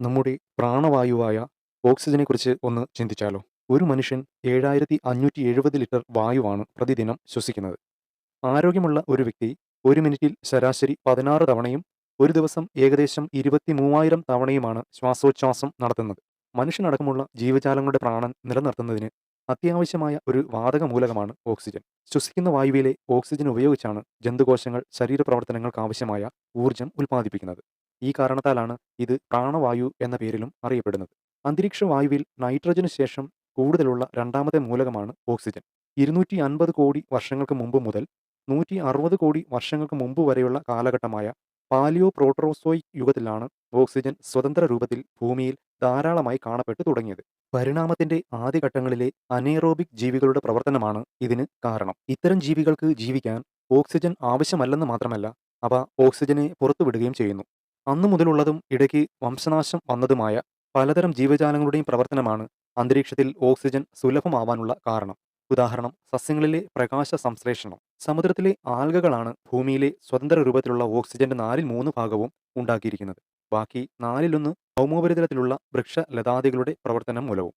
നമ്മുടെ പ്രാണവായുവായ ഓക്സിജനെക്കുറിച്ച് ഒന്ന് ചിന്തിച്ചാലോ? ഒരു മനുഷ്യൻ ഏഴായിരത്തി അഞ്ഞൂറ്റി എഴുപത് ലിറ്റർ വായുവാണ് പ്രതിദിനം ശ്വസിക്കുന്നത്. ആരോഗ്യമുള്ള ഒരു വ്യക്തി ഒരു മിനിറ്റിൽ ശരാശരി പതിനാറ് തവണയും ഒരു ദിവസം ഏകദേശം ഇരുപത്തി മൂവായിരം തവണയുമാണ് ശ്വാസോച്ഛ്വാസം നടത്തുന്നത്. മനുഷ്യനടക്കമുള്ള ജീവജാലങ്ങളുടെ പ്രാണൻ നിലനിർത്തുന്നതിന് അത്യാവശ്യമായ ഒരു വാതക മൂലകമാണ് ഓക്സിജൻ. ശ്വസിക്കുന്ന വായുവിലെ ഓക്സിജൻ ഉപയോഗിച്ചാണ് ജന്തുകോശങ്ങൾ ശരീരപ്രവർത്തനങ്ങൾക്കാവശ്യമായ ഊർജം ഉൽപ്പാദിപ്പിക്കുന്നത്. ഈ കാരണത്താലാണ് ഇത് പ്രാണവായു എന്ന പേരിലും അറിയപ്പെടുന്നത്. അന്തരീക്ഷ വായുവിൽ നൈട്രജന് ശേഷം കൂടുതലുള്ള രണ്ടാമത്തെ മൂലകമാണ് ഓക്സിജൻ. ഇരുന്നൂറ്റി അൻപത് കോടി വർഷങ്ങൾക്ക് മുമ്പ് മുതൽ നൂറ്റി അറുപത് കോടി വർഷങ്ങൾക്ക് മുമ്പ് വരെയുള്ള കാലഘട്ടമായ പാലിയോ പ്രോട്രോസോയിക് യുഗത്തിലാണ് ഓക്സിജൻ സ്വതന്ത്ര രൂപത്തിൽ ഭൂമിയിൽ ധാരാളമായി കാണപ്പെട്ടു തുടങ്ങിയത്. പരിണാമത്തിന്റെ ആദ്യഘട്ടങ്ങളിലെ അനേറോബിക് ജീവികളുടെ പ്രവർത്തനമാണ് ഇതിന് കാരണം. ഇത്തരം ജീവികൾക്ക് ജീവിക്കാൻ ഓക്സിജൻ ആവശ്യമല്ലെന്ന് മാത്രമല്ല അവ ഓക്സിജനെ പുറത്തുവിടുകയും ചെയ്യുന്നു. അന്നു മുതലുള്ളതും ഇടയ്ക്ക് വംശനാശം വന്നതുമായ പലതരം ജീവജാലങ്ങളുടെയും പ്രവർത്തനമാണ് അന്തരീക്ഷത്തിൽ ഓക്സിജൻ സുലഭമാവാനുള്ള കാരണം. ഉദാഹരണം സസ്യങ്ങളിലെ പ്രകാശ സംശ്ലേഷണം. സമുദ്രത്തിലെ ആൽഗകളാണ് ഭൂമിയിലെ സ്വതന്ത്ര രൂപത്തിലുള്ള ഓക്സിജന്റെ നാലിൽ മൂന്ന് ഭാഗവും ഉണ്ടാക്കിയിരിക്കുന്നത്. ബാക്കി നാലിലൊന്ന് ഭൗമോപരിതലത്തിലുള്ള വൃക്ഷ ലതാദികളുടെ പ്രവർത്തനം മൂലവും.